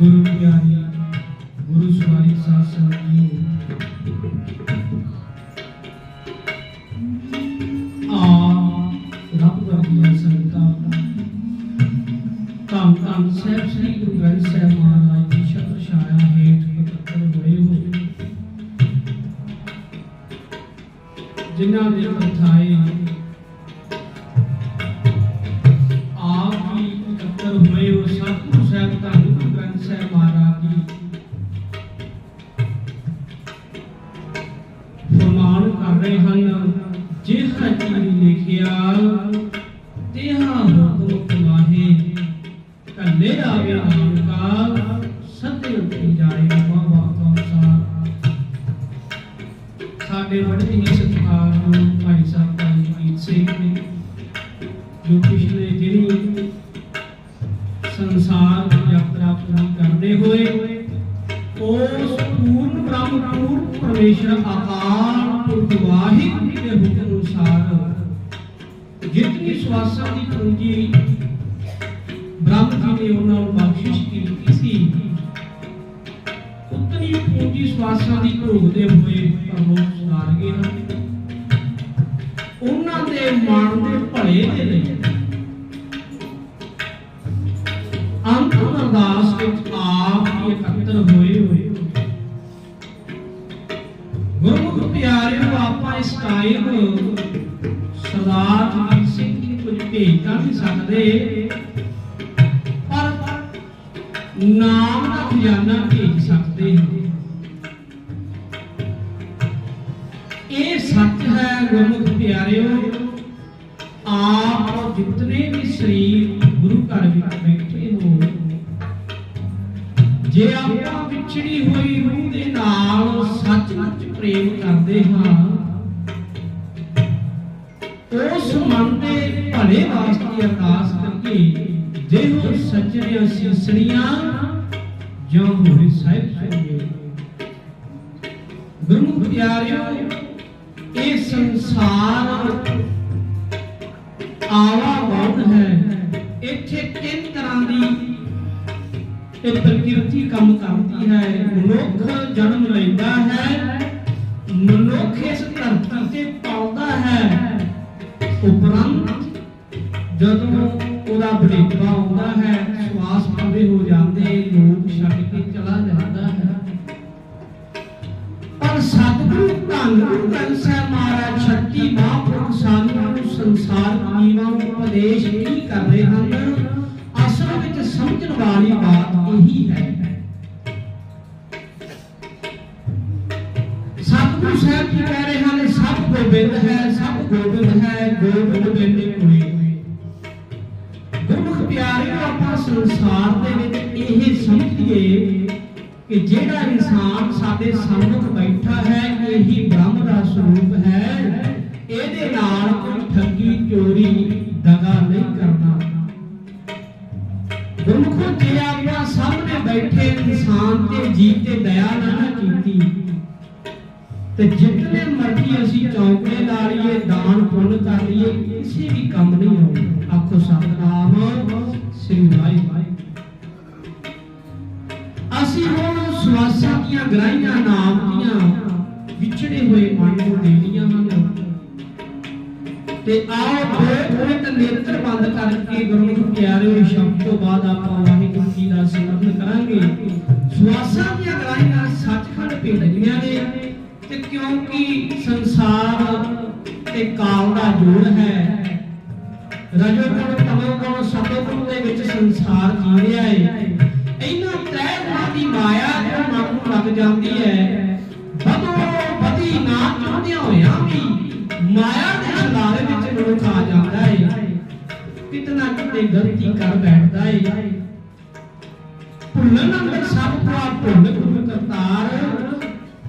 嗯 ਫਰਮਾਨ ਹਨ। ਜਿਹੜਾ ਚੀਜ਼ ਲਿਖਿਆ, ਤੇਹਾ ਹੁਕਮ ਕਮਾਹੇ ਕੱਲੇ ਆਵੇ ਨਾਨਕਾ ਸਤਿ ਉਠੀ ਜਾਏ ਬਾਬਾ ਕੰਸਾਰ ਸਾਡੇ ਬੜੇ ਹੀ ਸਤਿਕਾਰਯੋਗ ਭਾਈ ਸਾਹਿਬ ਭਾਈ ਜੀਤ ਸਿੰਘ ਨੇ, ਜੋ ਪਿਛਲੇ ਦਿਨੀ ਸੰਸਾਰ ਦੀ ਯਾਤਰਾ ਪੂਰੀ ਕਰਦੇ ਹੋਏ, ਉਸ ਪੂਰਨ ਬ੍ਰਹਮ ਪੂਰਨ ਪਰਮੇਸ਼ਰ ਆਕਾਰ ਵਾਹਿਗੁਰੂ ਦੇ ਹੁਕਮ ਅਨੁਸਾਰ ਜਿਤਨੀ ਸਵਾਸਾਂ ਦੀ ਪੂੰਜੀ ਬ੍ਰਹਮ ਜੀ ਨੇ ਉਹਨਾਂ ਨੂੰ ਬਖਸ਼ਿਸ਼ ਕੀਤੀ ਸੀ, ਉਤਨੀ ਪੂੰਜੀ ਸਵਾਸਾਂ ਦੀ ਭੋਗਦੇ ਹੋਏ ਪ੍ਰਭੂ ਸੁਣਾਰ ਹਨ। ਉਹਨਾਂ ਦੇ ਮਨ ਦੇ ਭਲੇ ਗੁਰਮੁਖ ਪਿਆਰਿਓ ਆਪਾਂ ਇਸ ਟਾਈਮ ਸਰਦਾਰ ਜਗਜੀਤ ਸਿੰਘ ਜੀ ਕੁਝ ਭੇਜ ਤਾਂ ਨਹੀਂ ਸਕਦੇ। ਪਰ ਨਾਮ ਦਾ ਖਜ਼ਾਨਾ ਭੇਜ ਸਕਦੇ ਹਾਂ। ਇਹ ਸੱਚ ਹੈ ਗੁਰਮੁਖ ਪਿਆਰਿਓ, ਆਪ ਜਿਤਨੇ ਵੀ ਸਰੀਰ ਉਸ ਮਨ ਦੇ ਭਲੇ ਵਾਸਤੇ ਅਰਦਾਸ ਕਰਕੇ ਜਿਹੋ ਸੱਜਣਿਆ ਸਿਸੜੀਆਂ ਜੋ ਹੋਏ ਸਾਹਿਬ ਸੁਣਿਓ ਗੁਰੂ ਪਿਆਰਿਓ, ਇਹ ਸੰਸਾਰ ਆਵਾ ਬਹੁਤ ਹੈ। ਇੱਥੇ ਤਿੰਨ ਤਰ੍ਹਾਂ ਦੀ ਇਹ ਪ੍ਰਕਿਰਤੀ ਕੰਮ ਕਰਦੀ ਹੈ। ਮਨੁੱਖ ਜਨਮ ਲੈਂਦਾ ਹੈ, ਮਨੁੱਖ ਉਪਰੰਤ ਜਦੋਂ ਉਹਦਾ ਬੜੇਪਾ ਆਉਂਦਾ ਹੈ, ਸਵਾਸ ਪੂਰੇ ਹੋ ਜਾਂਦੇ ਲੋਕ ਛੱਡ ਕੇ ਚਲਾ ਜਾਂਦਾ ਹੈ। ਪਰ ਸਤਿਗੁਰੂ ਧੰਨ ਗੁਰੂ ਗ੍ਰੰਥ ਸਾਹਿਬ ਮਹਾਰਾਜ ਛੱਤੀ ਮਹਾਂਪੁਰਖ ਸਾਨੂੰ ਸੰਸਾਰ ਜੀਵਾਂ ਨੂੰ ਉਪਦੇਸ਼ ਕੀ ਕਰ ਰਹੇ ਹਨ। ਅਸਲ ਵਿੱਚ ਸਮਝਣ ਵਾਲੀ ਬਾਤ ਸੰਸਾਰ ਦੇ ਵਿੱਚ ਇਹ ਸਮਝੀਏ ਕਿ ਜਿਹੜਾ ਇਨਸਾਨ ਸਾਡੇ ਸਾਹਮਣੇ ਬੈਠਾ ਹੈ, ਇਹੀ ਬ੍ਰਹਮ ਦਾ ਸਰੂਪ ਹੈ। ਇਹਦੇ ਨਾਲ ਕੋਈ ਠੱਗੀ, ਚੋਰੀ, ਦਗਾ ਨਹੀਂ ਕਰਨਾ। ਗੁਰਮੁਖੋ, ਜੇ ਆਪਾਂ ਸਾਹਮਣੇ ਬੈਠੇ ਇਨਸਾਨ ਤੇ ਜੀ ਤੇ ਦਇਆ ਨਾ ਕੀਤੀ, ਤੇ ਜਿਤਨੇ ਮਰਜ਼ੀ ਅਸੀਂ ਚੌਂਕੜੇ ਲਾ ਲਈਏ, ਦਾਨ ਪੁੰਨ ਕਰ ਲਈਏ, ਕਿਸੇ ਵੀ ਕੰਮ ਨਹੀਂ ਆਉਂਦਾ। ਆਖੋ, ਸਤਨਾਮ। ਨਾਮ ਵਿਛੜੇ ਹੋਏ ਮਨ ਨੂੰ ਦੇਣੀਆਂ ਹਨ। ਤੇ ਆਓ ਥੋੜੇ ਨੇਤਰ ਬੰਦ ਕਰਕੇ ਗੁਰਮੁਖ ਪਿਆਰਿਓ ਸ਼ਬਦ ਤੋਂ ਬਾਅਦ ਆਪਾਂ ਵਾਹਿਗੁਰੂ ਜੀ ਦਾ ਸਿਮਰਨ ਕਰਾਂਗੇ। ਸਵਾਸਾਂ ਦੀਆਂ ਗ੍ਰਾਹੀਆਂ ਸੱਚਖੰਡ ਭੇਜਣੀਆਂ ਨੇ ਤੇ ਕਿਉਂਕਿ ਸੰਸਾਰ ਤੇ ਕਾਲ ਦਾ ਜੋੜ ਹੈ ਰਜੋ ਗੁਣ ਤਮੋ ਗੁਣ ਸਤੋ ਗੁਣ ਦੇ ਵਿੱਚ ਸੰਸਾਰ ਜੀ ਰਿਹਾ ਹੈ ਜਾਂਦੀ ਹੈ। ਬਦੋ ਬਦੀ ਨਾ ਚਾਹੁੰਦਿਆਂ ਹੋਇਆ ਵੀ ਮਾਇਆ ਦੇ ਹੰਦਾਰੇ ਵਿੱਚ ਮਨੁੱਖ ਆ ਜਾਂਦਾ ਹੈ ਕਿਤਨਾ ਕਿਤੇ ਗਲਤੀ ਕਰ ਬੈਠਦਾ ਹੈ ਭੁੱਲਣ ਅੰਦਰ ਸਭ ਤੋਂ ਆ ਭੁੱਲ ਗੁਰੂ ਕਰਤਾਰ।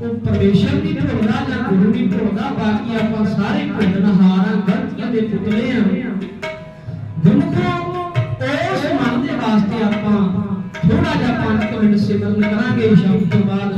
ਉਹ ਪਰਮੇਸ਼ਰ ਦੀ ਭੁੱਲਦਾ ਜਾਂ ਗੁਰੂ ਦੀ ਭੁੱਲਦਾ, ਬਾਕੀ ਆਪਾਂ ਸਾਰੇ ਭੁੱਲਣ ਹਾਰਾਂ ਗਲਤੀਆਂ ਦੇ ਪੁਤਲੇ ਆ। ਗੁਰੂ ਉਸ ਮਨ ਦੇ ਵਾਸਤੇ ਆਪਾਂ ਥੋੜਾ ਜਿਹਾ 5 ਮਿੰਟ ਸਿਮਰਨ ਕਰਾਂਗੇ, ਸ਼ਬਦ ਤੋਂ ਬਾਅਦ